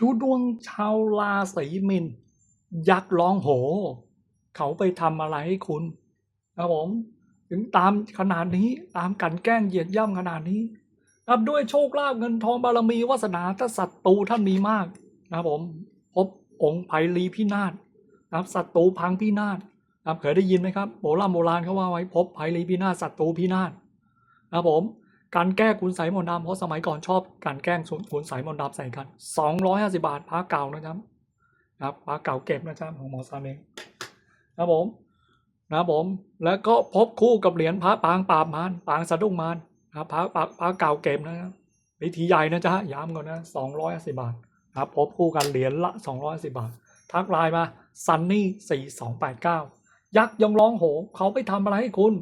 ดูดวงชาวราศีมิน ยักษ์ร้องโห เขาไปทำอะไรให้คุณครับผมถึงตามขนาดนี้ตามกันแกล้งเหยียดย่ำขนาดนี้ครับด้วยโชคลาภเงินทองบารมีวาสนาถ้าศัตรูท่านมีมากนะผมพบองค์ไพลีพินาศนะครับศัตรูพังพินาศนะครับเคยได้ยินไหมครับโบราณโบราณเขาว่าไว้พบไพลีพินาศศัตรูพินาศนะผม การแก้คุณใสยมนต์ดำเพราะสมัยก่อนชอบการแกล้งคุณใสยมนต์ดำใส่กัน 250 บาทพระเก่านะครับนะครับพระเก่าเก็บนะครับของหมอซานเองนะผมนะผมแล้วก็พบคู่กับเหรียญพระปางปราบมารปางสะดุ้งมารนะครับพระพระพระเก่าเก็บนะครับวิธีใหญ่นะจ๊ะย้ำก่อนนะสองร้อยสิบาทนะครับพบคู่กันเหรียญละสองร้อยสิบาท ทักไลน์มาซันนี่สี่สองแปดเก้ายักษ์ยังร้องโหเขาไปทำอะไรให้คุณ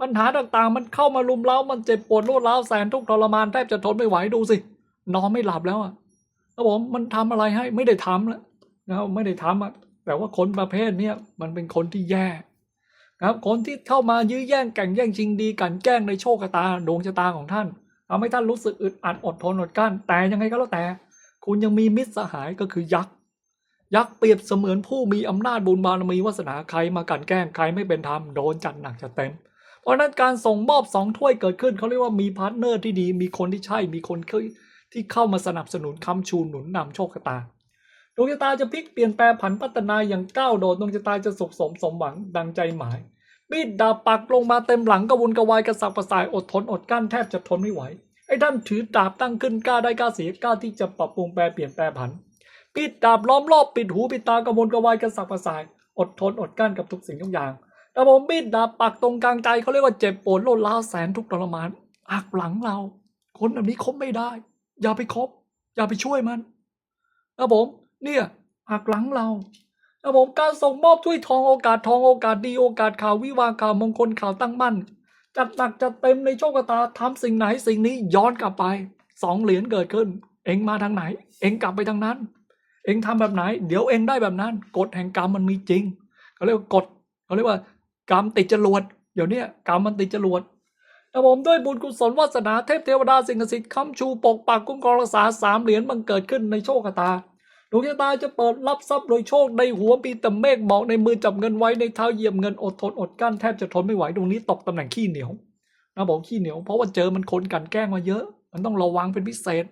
ปัญหาต่างๆ มันเข้ามาลุมเล้ามันเจ็บปวดรวดร้าวแสนทุกข์ทรมานแทบจะทนไม่ไหวดูสิ นอนไม่หลับแล้วอะครับผมมันทำอะไรให้ไม่ได้ทำแล้วนะครับไม่ได้ทำอะแต่ว่าคนประเภทเนี้ยมันเป็นคนที่แย่ครับคนที่เข้ามายื้อแย่งแก่งแย่งชิงดีกันแกล้งในโชคชะตาดวงชะตาของท่านทำให้ท่านรู้สึกอึดอัดอดทนอดกลั้นแต่ยังไงก็แล้วแต่ คุณยังมีมิตรสหายก็คือยักษ์ยักษ์เปรียบเสมือนผู้มีอำนาจบุญบารมีวาสนาใครมากันแกล้งใครไม่เป็นธรรมโดนจัดหนักจัดเต็ม เพราะนั้นการส่งมอบสองถ้วยเกิดขึ้นเขาเรียกว่ามีพาร์ทเนอร์ที่ดีมีคนที่ใช่มีคนที่เข้ามาสนับสนุนค้ำชูหนุนนำโชคชะตาดวงชะตาจะพลิกเปลี่ยนแปลผันพัฒนาอย่างก้าวโดดดวงชะตาจะสุขสมสมหวังดังใจหมายมีดดาบปักลงมาเต็มหลังกระวนกระวายกระสับกระส่ายอดทนอดกั้นแทบจะทนไม่ไหวไอ้ท่านถือดาบตั้งขึ้นกล้าได้กล้าเสียกล้าที่จะปรับปรุงแปลเปลี่ยนแปลผันมีดดาบล้อมรอบปิดหูปิดตากระวนกระวายกระสับกระส่าย อดทนอดกั้นกับทุกสิ่งทุกอย่าง แต่ผมมีดดาบปักตรงกลางใจเขาเรียกว่าเจ็บปวดโลดล้าแสนทุกข์ทรมานหักหลังเรา คนแบบนี้คบไม่ได้ อย่าไปคบ อย่าไปช่วยมันนะผม เนี่ยหักหลังเรานะผมการส่งมอบถ้วยทองโอกาสทองโอกาสดีโอกาสข่าววิวาข่าวมงคลข่าวตั้งมั่น จัดหนักจัดเต็มในโชคชะตาทำสิ่งไหนสิ่งนี้ย้อนกลับไปสองเหรียญเกิดขึ้น เองมาทางไหน เองกลับไปทางนั้น เองทำแบบไหน เดี๋ยวเองได้แบบนั้น กฎแห่งกรรมมันมีจริงเขาเรียกว่ากฎเขาเรียกว่า กรรมติดจรวดเดี๋ยวนี้กรรมมันติดจรวดแต่ผมด้วยบุญกุศลวาสนาเทพเทวดาสิ่งศักดิ์สิทธิ์ค้ำชูปกปักคุ้มครองรักษาสามเหรียญมันเกิดขึ้นในโชคชะตาดวงชะตาจะเปิดรับทรัพย์โดยโชคในหัวปีแต่เมฆหมอกในมือจับเงินไว้ในเท้าเยียบเงินอดทนอดกั้นแทบจะทนไม่ไหวดวงนี้ตกตำแหน่งขี้เหนียวนะบอกขี้เหนียวเพราะว่าเจอมันคนกันแกล้งมาเยอะ มันต้องระวังเป็นพิเศษ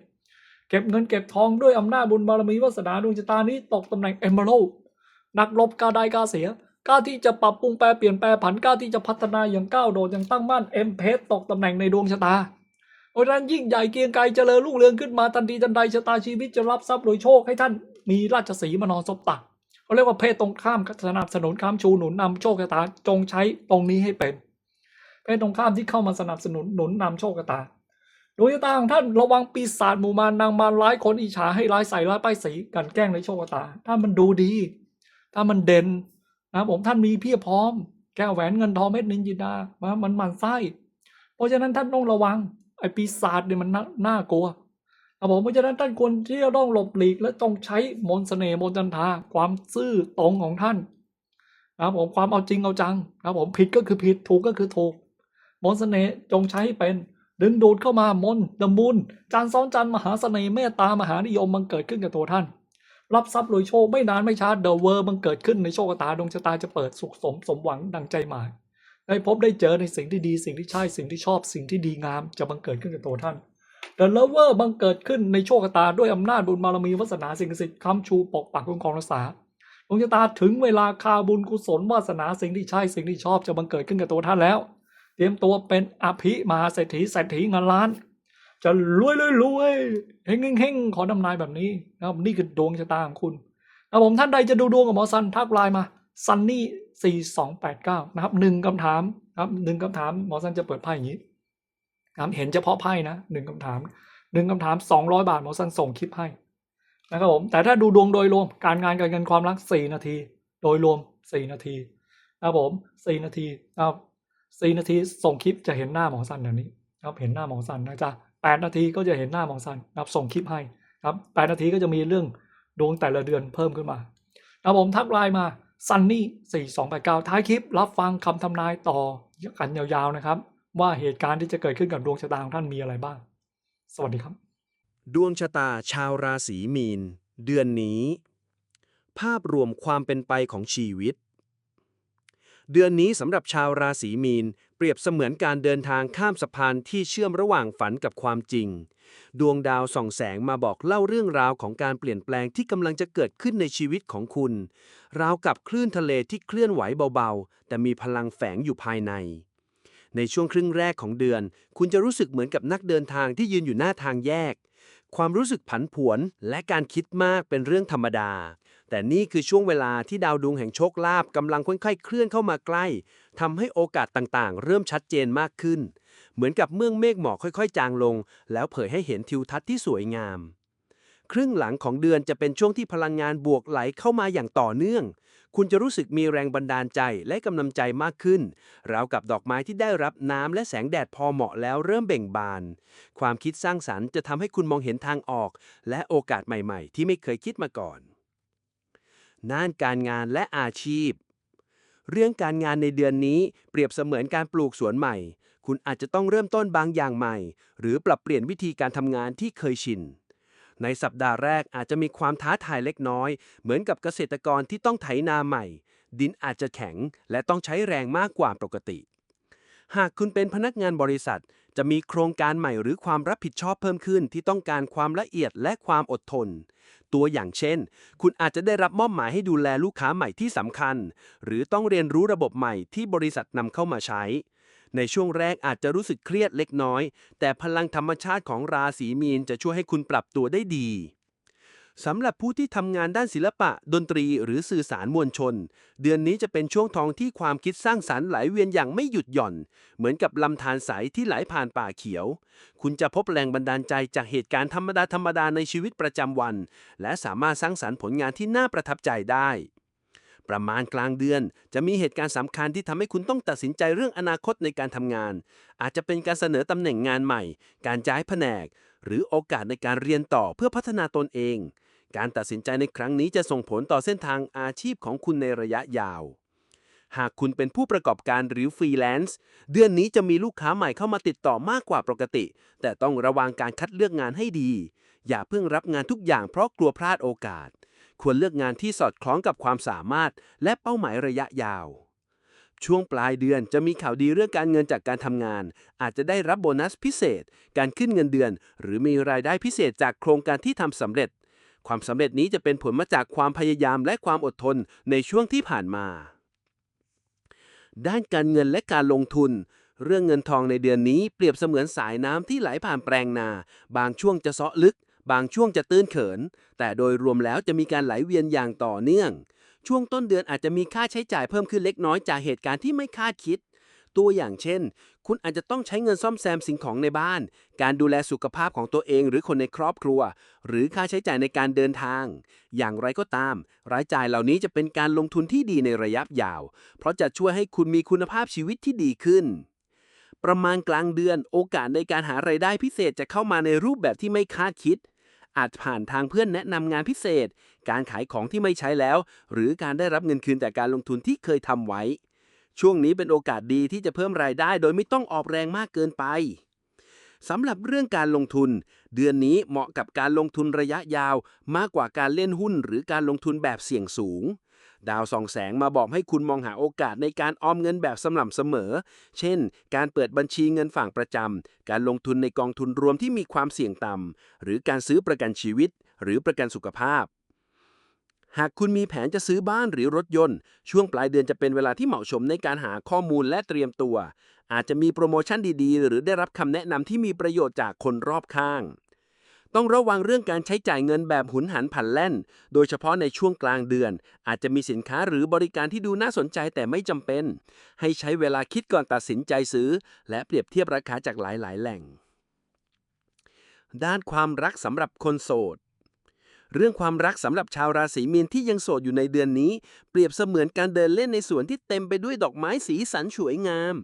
เก็บเงินเก็บทองด้วยอำนาจบุญบารมีวาสนาดวงชะตานี้ตกตำแหน่งเอมเบอร์นักลบกาได้กาเสีย กล้าที่จะปรับปรุงแปลเปลี่ยนแปลผันกล้าที่จะพัฒนาอย่างก้าวโดดอย่างตั้งมั่นเอ็มเพสตกตำแหน่งในดวงชะตาเพราะนั้นยิ่งใหญ่เกียงไกรเจริญรุ่งเรืองขึ้นมาทันทีทันใดชะตาชีวิตจะรับทรัพย์โดยโชคให้ท่านมีราชสีมานอนซบตักเขาเรียกว่าเพศตรงข้ามสนับสนุนข้ามชูหนุนนำโชคชะตาจงใช้ตรงนี้ให้เป็นเพศตรงข้ามที่เข้ามาสนับสนุนหนุนนำโชคชะตาดวงชะตาของท่านระวังปีศาจหมู่มารนางมารร้ายคนอิจฉาให้ร้ายใส่ร้ายป้ายสีกันแกล้งในโชคชะตา ถ้ามันดูดี ถ้ามันเด่น นะผมท่านมีเพียบพร้อม แก้วแหวนเงินทองเม็ดนินจินดามามันหมันไส้ เพราะฉะนั้นท่านต้องระวัง ไอ้ปีศาจเนี่ยมันน่านากลัวครับผมเพราะฉะนั้นท่านควรที่จะต้องหลบหลีกและต้องใช้มนต์เสน่ห์มนต์จันทาความซื่อตรงของท่านนะผมความเอาจริงเอาจังนะผมผิดก็คือผิดถูกก็คือถูก มนต์เสน่ห์จงใช้ให้เป็นดึงดูดเข้ามามนต์ดมูลจานซ้อนจันมหาเสน่ห์เมตตามหานิยมมันเกิดขึ้นกับตัวท่าน รับทรัพย์โดยโชคไม่นานไม่ช้าเดอะเวอร์มันเกิดขึ้นในโชคชะตาดวงชะตาจะเปิดสุขสมสมหวังดังใจหมายได้พบได้เจอในสิ่งที่ดีสิ่งที่ใช่สิ่งที่ชอบสิ่งที่ดีงามจะบังเกิดขึ้นกับตัวท่านเดอะเลเวอร์บังเกิดขึ้นในโชคชะตาด้วยอำนาจบุญบารมีวาสนาสิ่งศักดิ์สิทธิ์ค้ำชูปกปักคุ้มครองรักษาดวงชะตาถึงเวลาคาบุญกุศลวาสนาสิ่งที่ใช่สิ่งที่ชอบจะบังเกิดขึ้นกับตัวท่านแล้ว เตรียมตัวเป็นอภิมหาเศรษฐีเศรษฐีเงินล้าน จะรวยรวยรวยเฮงเฮงเฮงขอทำนายแบบนี้นะครับนี่คือดวงชะตาของคุณนะผมท่านใดจะดูดวงกับหมอซันทักไลน์มาซันนี่สี่สองแปดเก้านะครับหนึ่งคำถามครับหนึ่งคำถามหมอซันจะเปิดไพ่อย่างนี้ครับเห็นเฉพาะไพ่นะหนึ่งคำถามหนึ่งคำถามสองร้อยบาทหมอซันส่งคลิปให้นะครับผมแต่ถ้าดูดวงโดยรวมการงานการเงินความรักสี่นาที โดยรวมสี่นาทีนะครับผมสี่นาทีนะครับสี่นาทีส่งคลิปจะเห็นหน้าหมอซันแบบนี้ครับเห็นหน้าหมอซันนะจ๊ะ แปดนาทีก็จะเห็นหน้าหมอซันนะครับส่งคลิปให้ครับแปดนาทีก็จะมีเรื่องดวงแต่ละเดือนเพิ่มขึ้นมาแล้วผมทักไลน์มาซันนี่สี่สองแปดเก้าท้ายคลิป รับฟังคำทำนายต่อกันยาวๆนะครับ ว่าเหตุการณ์ที่จะเกิดขึ้นกับดวงชะตาของท่านมีอะไรบ้าง สวัสดีครับ ดวงชะตาชาวราศีมีน เดือนนี้ ภาพรวมความเป็นไปของชีวิต เดือนนี้สำหรับชาวราศีมีน รียบเสมือนการเดินทางข้ามสะพานที่เชื่อมระหว่างฝันกับความจริง ดวงดาวส่องแสงมาบอกเล่าเรื่องราวของการเปลี่ยนแปลงที่กำลังจะเกิดขึ้นในชีวิตของคุณ ราวกับคลื่นทะเลที่เคลื่อนไหวเบาๆ แต่มีพลังแฝงอยู่ภายใน ในช่วงครึ่งแรกของเดือน คุณจะรู้สึกเหมือนกับนักเดินทางที่ยืนอยู่หน้าทางแยก ความรู้สึกผันผวนและการคิดมากเป็นเรื่องธรรมดาแต่นี่คือช่วงเวลาที่ดาวดวงแห่งโชคลาภกำลังค่อยๆเคลื่อนเข้ามาใกล้ ทำให้โอกาสต่างๆ เริ่มชัดเจนมากขึ้น เหมือนกับเมืองเมฆหมอกค่อยๆ จางลง แล้วเผยให้เห็นทิวทัศน์ที่สวยงาม ครึ่งหลังของเดือนจะเป็นช่วงที่พลังงานบวกไหลเข้ามาอย่างต่อเนื่อง คุณจะรู้สึกมีแรงบันดาลใจและกำลังใจมากขึ้น ราวกับดอกไม้ที่ได้รับน้ำและแสงแดดพอเหมาะแล้วเริ่มเบ่งบาน ความคิดสร้างสรรค์จะทำให้คุณมองเห็นทางออก และโอกาสใหม่ ๆ ที่ไม่เคยคิดมาก่อนด้านการงานและอาชีพ เรื่องการงานในเดือนนี้เปรียบเสมือนการปลูกสวนใหม่ คุณอาจจะต้องเริ่มต้นบางอย่างใหม่ หรือปรับเปลี่ยนวิธีการทำงานที่เคยชิน ในสัปดาห์แรกอาจจะมีความท้าทายเล็กน้อย เหมือนกับเกษตรกรที่ต้องไถนาใหม่ ดินอาจจะแข็งและต้องใช้แรงมากกว่าปกติ หากคุณเป็นพนักงานบริษัท จะมีโครงการใหม่หรือความรับผิดชอบเพิ่มขึ้นที่ต้องการความละเอียดและความอดทน ตัวอย่างเช่น คุณอาจจะได้รับมอบหมายให้ดูแลลูกค้าใหม่ที่สำคัญ หรือต้องเรียนรู้ระบบใหม่ที่บริษัทนำเข้ามาใช้ ในช่วงแรกอาจจะรู้สึกเครียดเล็กน้อย แต่พลังธรรมชาติของราศีมีนจะช่วยให้คุณปรับตัวได้ดี สำหรับผู้ที่ทำงานด้านศิลปะ ดนตรีหรือสื่อสารมวลชน เดือนนี้จะเป็นช่วงทองที่ความคิดสร้างสรรค์ไหลเวียนอย่างไม่หยุดหย่อน เหมือนกับลำธารใสที่ไหลผ่านป่าเขียว คุณจะพบแรงบันดาลใจจากเหตุการณ์ธรรมดาธรรมดาๆในชีวิตประจำวัน และสามารถสร้างสรรค์ผลงานที่น่าประทับใจได้ ประมาณกลางเดือน จะมีเหตุการณ์สำคัญที่ทำให้คุณต้องตัดสินใจเรื่องอนาคตในการทำงาน อาจจะเป็นการเสนอตำแหน่งงานใหม่ การย้ายแผนก หรือโอกาสในการเรียนต่อเพื่อพัฒนาตนเอง การตัดสินใจในครั้งนี้จะส่งผลต่อเส้นทางอาชีพของคุณในระยะยาว หากคุณเป็นผู้ประกอบการหรือฟรีแลนซ์ เดือนนี้จะมีลูกค้าใหม่เข้ามาติดต่อมากกว่าปกติ แต่ต้องระวังการคัดเลือกงานให้ดี อย่าเพิ่งรับงานทุกอย่างเพราะกลัวพลาดโอกาส ควรเลือกงานที่สอดคล้องกับความสามารถ และเป้าหมายระยะยาว ช่วงปลายเดือนจะมีข่าวดีเรื่องการเงินจากการทำงาน อาจจะได้รับโบนัสพิเศษ การขึ้นเงินเดือน หรือมีรายได้พิเศษจากโครงการที่ทำสำเร็จ ความสำเร็จนี้จะเป็นผลมาจากความพยายามและความอดทนในช่วงที่ผ่านมา ด้านการเงินและการลงทุน เรื่องเงินทองในเดือนนี้เปรียบเสมือนสายน้ำที่ไหลผ่านแปลงนา บางช่วงจะเซาะลึก บางช่วงจะตื้นเขิน แต่โดยรวมแล้วจะมีการไหลเวียนอย่างต่อเนื่อง ช่วงต้นเดือนอาจจะมีค่าใช้จ่ายเพิ่มขึ้นเล็กน้อยจากเหตุการณ์ที่ไม่คาดคิด ตัวอย่างเช่น คุณอาจจะต้องใช้เงินซ่อมแซมสิ่งของในบ้าน การดูแลสุขภาพของตัวเองหรือคนในครอบครัว หรือค่าใช้จ่ายในการเดินทาง อย่างไรก็ตาม รายจ่ายเหล่านี้จะเป็นการลงทุนที่ดีในระยะยาว เพราะจะช่วยให้คุณมีคุณภาพชีวิตที่ดีขึ้น ประมาณกลางเดือน โอกาสในการหารายได้พิเศษจะเข้ามาในรูปแบบที่ไม่คาดคิด อาจผ่านทางเพื่อนแนะนำงานพิเศษ การขายของที่ไม่ใช้แล้ว หรือการได้รับเงินคืนจากการลงทุนที่เคยทำไว้ ช่วงนี้เป็นโอกาสดีที่จะเพิ่มรายได้โดยไม่ต้องออกแรงมากเกินไปสำหรับเรื่องการลงทุน เดือนนี้เหมาะกับการลงทุนระยะยาวมากกว่าการเล่นหุ้น หรือการลงทุนแบบเสี่ยงสูง ดาวส่องแสงมาบอกให้คุณมองหาโอกาสในการออมเงินแบบสม่ำเสมอ เช่น การเปิดบัญชีเงินฝากประจำ การลงทุนในกองทุนรวมที่มีความเสี่ยงต่ำหรือการซื้อประกันชีวิต หรือประกันสุขภาพ หากคุณมีแผนจะซื้อบ้านหรือรถยนต์ ช่วงปลายเดือนจะเป็นเวลาที่เหมาะสมในการหาข้อมูลและเตรียมตัว อาจจะมีโปรโมชั่นดีๆ หรือได้รับคำแนะนำที่มีประโยชน์จากคนรอบข้าง ต้องระวังเรื่องการใช้จ่ายเงินแบบหุนหันผันแล่น โดยเฉพาะในช่วงกลางเดือน อาจจะมีสินค้าหรือบริการที่ดูน่าสนใจแต่ไม่จำเป็น ให้ใช้เวลาคิดก่อนตัดสินใจซื้อ และเปรียบเทียบราคาจากหลายๆ แหล่ง ด้านความรักสำหรับคนโสด เรื่องความรักสำหรับชาวราศีมีนที่ยังโสดอยู่ในเดือนนี้ เปรียบเสมือนการเดินเล่นในสวนที่เต็มไปด้วยดอกไม้สีสันสวยงาม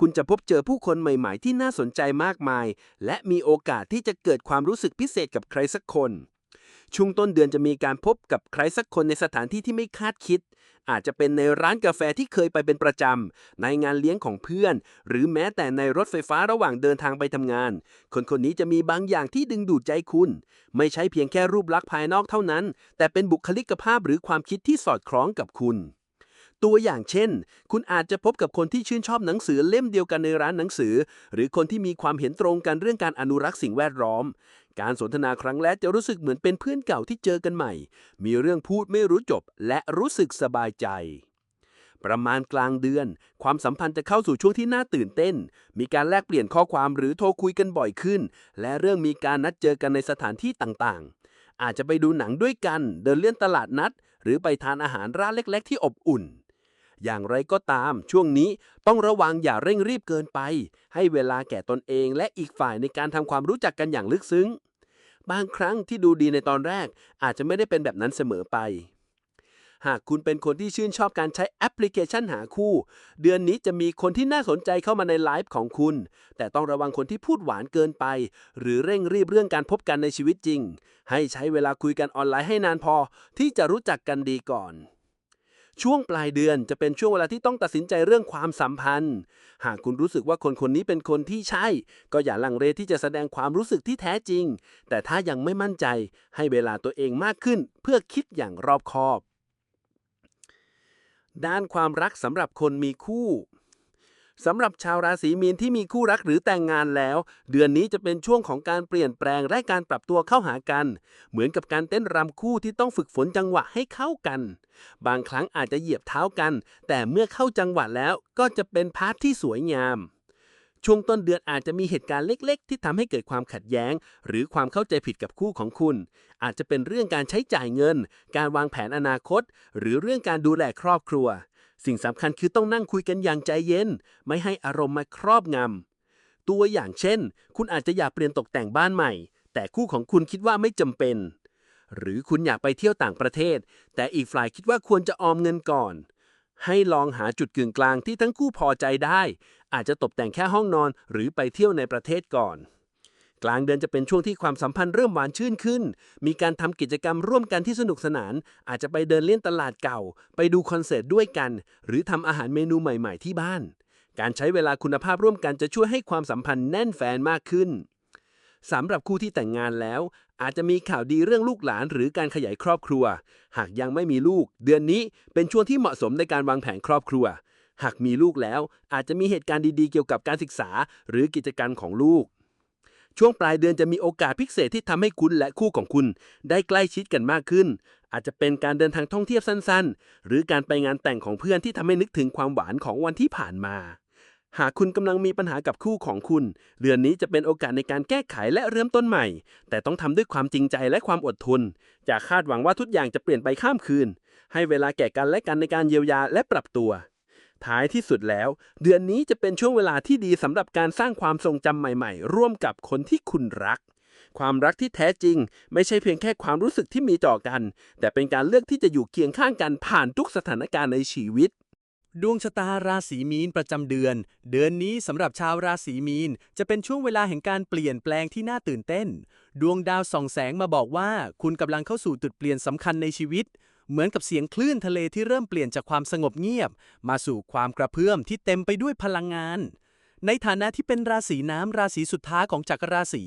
คุณจะพบเจอผู้คนใหม่ๆ ที่น่าสนใจมากมาย และมีโอกาสที่จะเกิดความรู้สึกพิเศษกับใครสักคน ช่วงต้นเดือนจะมีการพบกับใครสักคนในสถานที่ที่ไม่คาดคิด อาจจะเป็นในร้านกาแฟที่เคยไปเป็นประจำ ในงานเลี้ยงของเพื่อน หรือแม้แต่ในรถไฟฟ้าระหว่างเดินทางไปทำงาน คนคนนี้จะมีบางอย่างที่ดึงดูดใจคุณ ไม่ใช่เพียงแค่รูปลักษณ์ภายนอกเท่านั้น แต่เป็นบุคลิกภาพหรือความคิดที่สอดคล้องกับคุณตัวอย่างเช่น คุณอาจจะพบกับคนที่ชื่นชอบหนังสือเล่มเดียวกันในร้านหนังสือ หรือคนที่มีความเห็นตรงกันเรื่องการอนุรักษ์สิ่งแวดล้อม การสนทนาครั้งแรกจะรู้สึกเหมือนเป็นเพื่อนเก่าที่เจอกันใหม่ มีเรื่องพูดไม่รู้จบ และรู้สึกสบายใจ ประมาณกลางเดือน ความสัมพันธ์จะเข้าสู่ช่วงที่น่าตื่นเต้น มีการแลกเปลี่ยนข้อความหรือโทรคุยกันบ่อยขึ้น และเรื่องมีการนัดเจอกันในสถานที่ต่างๆ อาจจะไปดูหนังด้วยกัน เดินเลี่ยนตลาดนัด หรือไปทานอาหารร้านเล็ก ๆ ที่อบอุ่นอย่างไรก็ตาม ช่วงนี้ต้องระวังอย่าเร่งรีบเกินไป ให้เวลาแก่ตนเองและอีกฝ่ายในการทำความรู้จักกันอย่างลึกซึ้ง บางครั้งที่ดูดีในตอนแรก อาจจะไม่ได้เป็นแบบนั้นเสมอไป หากคุณเป็นคนที่ชื่นชอบการใช้แอปพลิเคชันหาคู่ เดือนนี้จะมีคนที่น่าสนใจเข้ามาในไลฟ์ของคุณ แต่ต้องระวังคนที่พูดหวานเกินไป หรือเร่งรีบเรื่องการพบกันในชีวิตจริง ให้ใช้เวลาคุยกันออนไลน์ให้นานพอ ที่จะรู้จักกันดีก่อน ช่วงปลายเดือนจะเป็นช่วงเวลาที่ต้องตัดสินใจเรื่องความสัมพันธ์ หากคุณรู้สึกว่าคนคนนี้เป็นคนที่ใช่ ก็อย่าลังเลที่จะแสดงความรู้สึกที่แท้จริง แต่ถ้ายังไม่มั่นใจให้เวลาตัวเองมากขึ้น เพื่อคิดอย่างรอบคอบ ด้านความรักสำหรับคนมีคู่ สำหรับชาวราศีมีนที่มีคู่รักหรือแต่งงานแล้ว เดือนนี้จะเป็นช่วงของการเปลี่ยนแปลงและการปรับตัวเข้าหากัน เหมือนกับการเต้นรำคู่ที่ต้องฝึกฝนจังหวะให้เข้ากัน บางครั้งอาจจะเหยียบเท้ากัน แต่เมื่อเข้าจังหวะแล้วก็จะเป็นพาร์ทที่สวยงาม ช่วงต้นเดือนอาจจะมีเหตุการณ์เล็ก ๆ ที่ทำให้เกิดความขัดแย้ง หรือความเข้าใจผิดกับคู่ของคุณ อาจจะเป็นเรื่องการใช้จ่ายเงิน การวางแผนอนาคต หรือเรื่องการดูแลครอบครัว สิ่งสำคัญคือต้องนั่งคุยกันอย่างใจเย็น ไม่ให้อารมณ์มาครอบงำ ตัวอย่างเช่น คุณอาจจะอยากเปลี่ยนตกแต่งบ้านใหม่ แต่คู่ของคุณคิดว่าไม่จำเป็น หรือคุณอยากไปเที่ยวต่างประเทศ แต่อีกฝ่ายคิดว่าควรจะออมเงินก่อน ให้ลองหาจุดกึ่งกลางที่ทั้งคู่พอใจได้ อาจจะตกแต่งแค่ห้องนอน หรือไปเที่ยวในประเทศก่อน กลางเดือนจะเป็นช่วงที่ความสัมพันธ์เริ่มหวานชื่นขึ้น มีการทำกิจกรรมร่วมกันที่สนุกสนาน อาจจะไปเดินเล่นตลาดเก่า ไปดูคอนเสิร์ตด้วยกัน หรือทำอาหารเมนูใหม่ ๆ ที่บ้าน การใช้เวลาคุณภาพร่วมกันจะช่วยให้ความสัมพันธ์แน่นแฟนมากขึ้นสำหรับคู่ที่แต่งงานแล้ว อาจจะมีข่าวดีเรื่องลูกหลานหรือการขยายครอบครัว หากยังไม่มีลูก เดือนนี้เป็นช่วงที่เหมาะสมในการวางแผนครอบครัว หากมีลูกแล้ว อาจจะมีเหตุการณ์ดีๆ เกี่ยวกับการศึกษา หรือกิจการของลูก ช่วงปลายเดือนจะมีโอกาสพิเศษที่ทำให้คุณและคู่ของคุณ ได้ใกล้ชิดกันมากขึ้น อาจจะเป็นการเดินทางท่องเที่ยวสั้นๆ หรือการไปงานแต่งของเพื่อนที่ทำให้นึกถึงความหวานของวันที่ผ่านมา หากคุณกำลังมีปัญหากับคู่ของคุณ เดือนนี้จะเป็นโอกาสในการแก้ไขและเริ่มต้นใหม่ แต่ต้องทำด้วยความจริงใจและความอดทนอย่าคาดหวังว่าทุกอย่างจะเปลี่ยนไปข้ามคืน ให้เวลาแก่กันและกันในการเยียวยาและปรับตัว ท้ายที่สุดแล้ว เดือนนี้จะเป็นช่วงเวลาที่ดีสำหรับการสร้างความทรงจำใหม่ๆ ร่วมกับคนที่คุณรัก ความรักที่แท้จริง ไม่ใช่เพียงแค่ความรู้สึกที่มีต่อกัน แต่เป็นการเลือกที่จะอยู่เคียงข้างกันผ่านทุกสถานการณ์ในชีวิต ดวงชะตาราศีมีนประจำเดือน เดือนนี้สำหรับชาวราศีมีน จะเป็นช่วงเวลาแห่งการเปลี่ยนแปลงที่น่าตื่นเต้น ดวงดาวส่องแสงมาบอกว่า คุณกำลังเข้าสู่จุดเปลี่ยนสำคัญในชีวิต เหมือนกับเสียงคลื่นทะเลที่เริ่มเปลี่ยนจากความสงบเงียบ มาสู่ความกระเพื่อมที่เต็มไปด้วยพลังงาน ในฐานะที่เป็นราศีน้ำราศีสุดท้ายของจักรราศี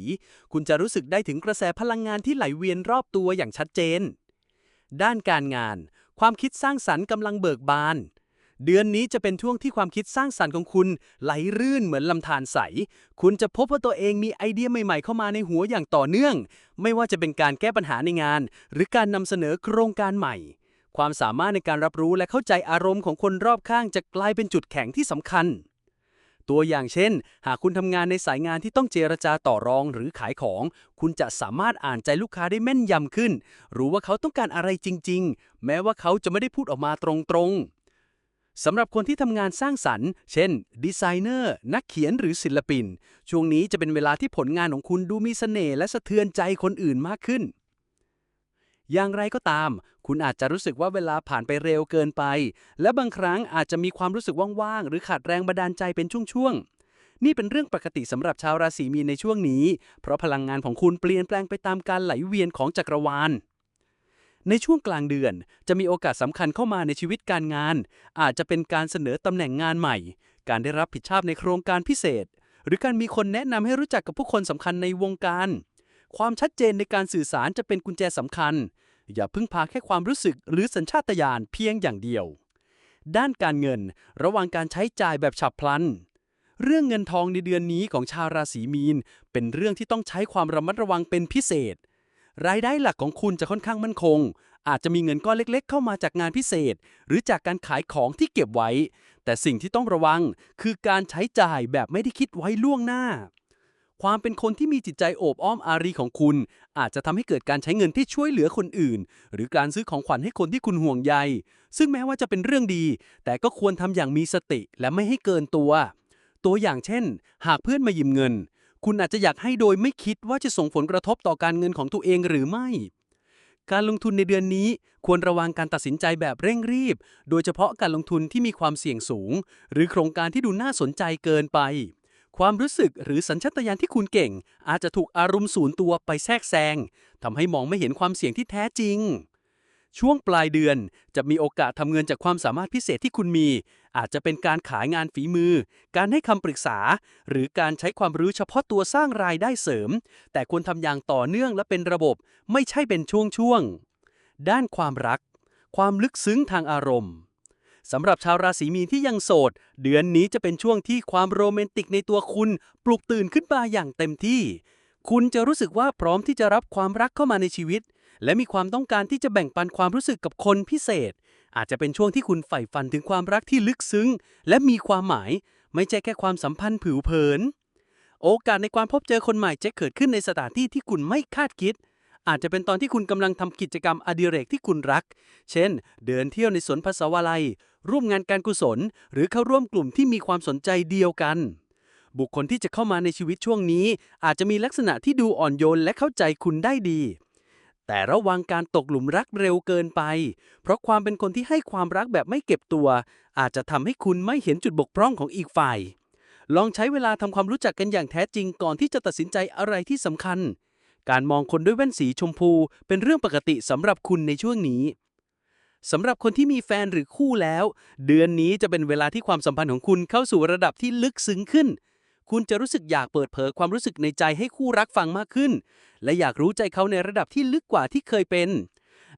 คุณจะรู้สึกได้ถึงกระแสพลังงานที่ไหลเวียนรอบตัวอย่างชัดเจน ด้านการงาน ความคิดสร้างสรรค์กำลังเบิกบาน เดือนนี้จะเป็นช่วงที่ความคิดสร้างสรรค์ของคุณ ไหลรื่นเหมือนลำธารใส คุณจะพบว่าตัวเองมีไอเดียใหม่ๆเข้ามาในหัวอย่างต่อเนื่อง ไม่ว่าจะเป็นการแก้ปัญหาในงาน หรือการนำเสนอโครงการใหม่ ความสามารถในการรับรู้และเข้าใจอารมณ์ของคนรอบข้างจะกลายเป็นจุดแข็งที่สำคัญ ตัวอย่างเช่น หากคุณทำงานในสายงานที่ต้องเจรจาต่อรองหรือขายของ คุณจะสามารถอ่านใจลูกค้าได้แม่นยำขึ้น รู้ว่าเขาต้องการอะไรจริง ๆ แม้ว่าเขาจะไม่ได้พูดออกมาตรงๆ สำหรับคนที่ทำงานสร้างสรรค์ เช่น ดีไซเนอร์ นักเขียนหรือศิลปิน ช่วงนี้จะเป็นเวลาที่ผลงานของคุณดูมีเสน่ห์และสะเทือนใจคนอื่นมากขึ้น อย่างไรก็ตาม คุณอาจจะรู้สึกว่าเวลาผ่านไปเร็วเกินไป และบางครั้งอาจจะมีความรู้สึกว่างๆ หรือขาดแรงบันดาลใจเป็นช่วงๆ นี่เป็นเรื่องปกติสำหรับชาวราศีมีนในช่วงนี้ เพราะพลังงานของคุณเปลี่ยนแปลงไปตามการไหลเวียนของจักรวาล ในช่วงกลางเดือนจะมีโอกาสสำคัญเข้ามาในชีวิตการงาน อาจจะเป็นการเสนอตำแหน่งงานใหม่ การได้รับผิดชอบในโครงการพิเศษ หรือการมีคนแนะนำให้รู้จักกับผู้คนสำคัญในวงการ ความชัดเจนในการสื่อสารจะเป็นกุญแจสำคัญ อย่าพึ่งพาแค่ความรู้สึกหรือสัญชาตญาณเพียงอย่างเดียว ด้านการเงินระหว่างการใช้จ่ายแบบฉับพลันเรื่องเงินทองในเดือนนี้ของชาวราศีมีน เป็นเรื่องที่ต้องใช้ความระมัดระวังเป็นพิเศษ รายได้หลักของคุณจะค่อนข้างมั่นคง อาจจะมีเงินก้อนเล็ก ๆ เข้ามาจากงานพิเศษ หรือจากการขายของที่เก็บไว้ แต่สิ่งที่ต้องระวังคือการใช้จ่ายแบบไม่ได้คิดไว้ล่วงหน้า ความเป็นคนที่มีจิตใจโอบอ้อมอารีของคุณ อาจจะทำให้เกิดการใช้เงินที่ช่วยเหลือคนอื่น หรือการซื้อของขวัญให้คนที่คุณห่วงใย ซึ่งแม้ว่าจะเป็นเรื่องดี แต่ก็ควรทำอย่างมีสติและไม่ให้เกินตัว ตัวอย่างเช่น หากเพื่อนมายืมเงิน คุณอาจจะอยากให้โดยไม่คิดว่าจะส่งผลกระทบต่อการเงินของตัวเองหรือไม่ การลงทุนในเดือนนี้ควรระวังการตัดสินใจแบบเร่งรีบ โดยเฉพาะการลงทุนที่มีความเสี่ยงสูง หรือโครงการที่ดูน่าสนใจเกินไป ความรู้สึกหรือสัญชาตญาณที่คุณเก่ง อาจจะถูกอารมณ์สูนตัวไปแทรกแซงทำให้มองไม่เห็นความเสี่ยงที่แท้จริง ช่วงปลายเดือนจะมีโอกาสทำเงินจากความสามารถพิเศษที่คุณมี อาจจะเป็นการขายงานฝีมือ การให้คำปรึกษา หรือการใช้ความรู้เฉพาะตัวสร้างรายได้เสริม แต่ควรทำอย่างต่อเนื่องและเป็นระบบ ไม่ใช่เป็นช่วงๆด้านความรัก ความลึกซึ้งทางอารมณ์สำหรับชาวราศีมีนที่ยังโสด เดือนนี้จะเป็นช่วงที่ความโรแมนติกในตัวคุณ ปลุกตื่นขึ้นมาอย่างเต็มที่ คุณจะรู้สึกว่าพร้อมที่จะรับความรักเข้ามาในชีวิต และมีความต้องการที่จะแบ่งปันความรู้สึกกับคนพิเศษ อาจจะเป็นช่วงที่คุณใฝ่ฝันถึงความรักที่ลึกซึ้ง และมีความหมาย ไม่ใช่แค่ความสัมพันธ์ผิวเผิน โอกาสในการพบเจอคนใหม่จะเกิดขึ้นในสถานที่ที่คุณไม่คาดคิด อาจจะเป็นตอนที่คุณกำลังทำกิจกรรมอดิเรกที่คุณรัก เช่น เดินเที่ยวในสวนภาษาวาลัย ร่วมงานการกุศล หรือเข้าร่วมกลุ่มที่มีความสนใจเดียวกันบุคคลที่จะเข้ามาในชีวิตช่วงนี้ อาจจะมีลักษณะที่ดูอ่อนโยนและเข้าใจคุณได้ดี แต่ระวังการตกหลุมรักเร็วเกินไป เพราะความเป็นคนที่ให้ความรักแบบไม่เก็บตัว อาจจะทำให้คุณไม่เห็นจุดบกพร่องของอีกฝ่าย ลองใช้เวลาทำความรู้จักกันอย่างแท้จริงก่อนที่จะตัดสินใจอะไรที่สำคัญ การมองคนด้วยแว่นสีชมพู เป็นเรื่องปกติสำหรับคุณในช่วงนี้สำหรับคนที่มีแฟนหรือคู่แล้ว เดือนนี้จะเป็นเวลาที่ความสัมพันธ์ของคุณเข้าสู่ระดับที่ลึกซึ้งขึ้น คุณจะรู้สึกอยากเปิดเผยความรู้สึกในใจให้คู่รักฟังมากขึ้น และอยากรู้ใจเขาในระดับที่ลึกกว่าที่เคยเป็น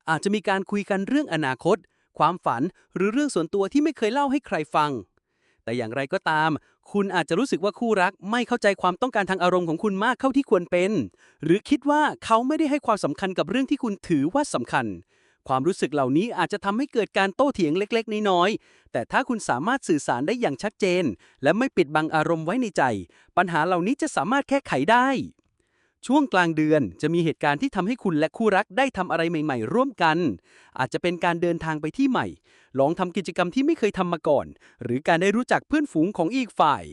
อาจจะมีการคุยกันเรื่องอนาคต ความฝันหรือเรื่องส่วนตัวที่ไม่เคยเล่าให้ใครฟัง แต่อย่างไรก็ตาม คุณอาจจะรู้สึกว่าคู่รักไม่เข้าใจความต้องการทางอารมณ์ของคุณมากเข้าที่ควรเป็น หรือคิดว่าเขาไม่ได้ให้ความสำคัญกับเรื่องที่คุณถือว่าสำคัญ ความรู้สึกเหล่านี้อาจจะทำให้เกิดการโต้เถียงเล็กๆ น้อยๆ แต่ถ้าคุณสามารถสื่อสารได้อย่างชัดเจน และไม่ปิดบังอารมณ์ไว้ในใจ ปัญหาเหล่านี้จะสามารถแก้ไขได้ ช่วงกลางเดือนจะมีเหตุการณ์ที่ทำให้คุณและคู่รักได้ทำอะไรใหม่ ๆ ร่วมกัน อาจจะเป็นการเดินทางไปที่ใหม่ ลองทำกิจกรรมที่ไม่เคยทำมาก่อน หรือการได้รู้จักเพื่อนฝูงของอีกฝ่าย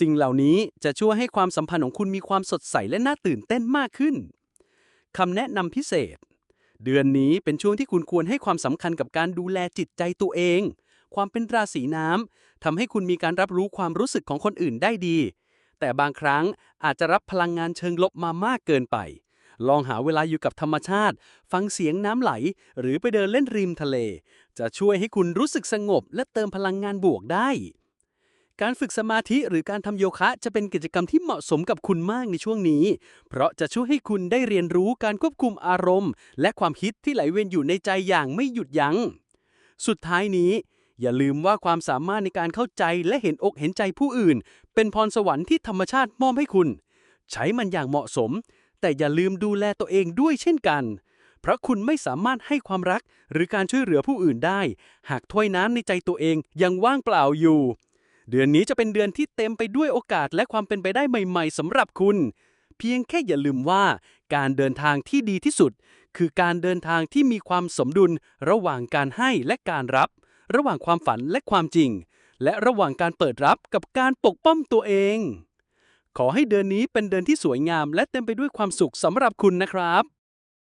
สิ่งเหล่านี้จะช่วยให้ความสัมพันธ์ของคุณมีความสดใสและน่าตื่นเต้นมากขึ้นคำแนะนำพิเศษ เดือนนี้เป็นช่วงที่คุณควรให้ความสำคัญกับการดูแลจิตใจตัวเอง ความเป็นราศีน้ำทำให้คุณมีการรับรู้ความรู้สึกของคนอื่นได้ดี แต่บางครั้งอาจจะรับพลังงานเชิงลบมามากเกินไป ลองหาเวลาอยู่กับธรรมชาติ ฟังเสียงน้ำไหล หรือไปเดินเล่นริมทะเล จะช่วยให้คุณรู้สึกสงบและเติมพลังงานบวกได้ การฝึกสมาธิหรือการทำโยคะจะเป็นกิจกรรมที่เหมาะสมกับคุณมากในช่วงนี้ เพราะจะช่วยให้คุณได้เรียนรู้การควบคุมอารมณ์ และความคิดที่ไหลเวียนอยู่ในใจอย่างไม่หยุดยัง้ง สุดท้ายนี้ อย่าลืมว่าความสามารถในการเข้าใจและเห็นอกเห็นใจผู้อื่น เป็นพรสวรรค์ที่ธรรมชาติมอบให้คุณ ใช้มันอย่างเหมาะสม แต่อย่าลืมดูแลตัวเองด้วยเช่นกัน เพราะคุณไม่สามารถให้ความรักหรือการช่วยเหลือผู้อื่นได้ หากถ้วยน้ำในใจตัวเองยังว่างเปล่าอยู่ เดือนนี้จะเป็นเดือนที่เต็มไปด้วยโอกาสและความเป็นไปได้ใหม่ ๆสำหรับคุณ เพียงแค่อย่าลืมว่า การเดินทางที่ดีที่สุด คือการเดินทางที่มีความสมดุล ระหว่างการให้และการรับ ระหว่างความฝันและความจริง และระหว่างการเปิดรับกับการปกป้องตัวเอง ขอให้เดือนนี้เป็นเดือนที่สวยงาม และเต็มไปด้วยความสุขสำหรับคุณนะครับ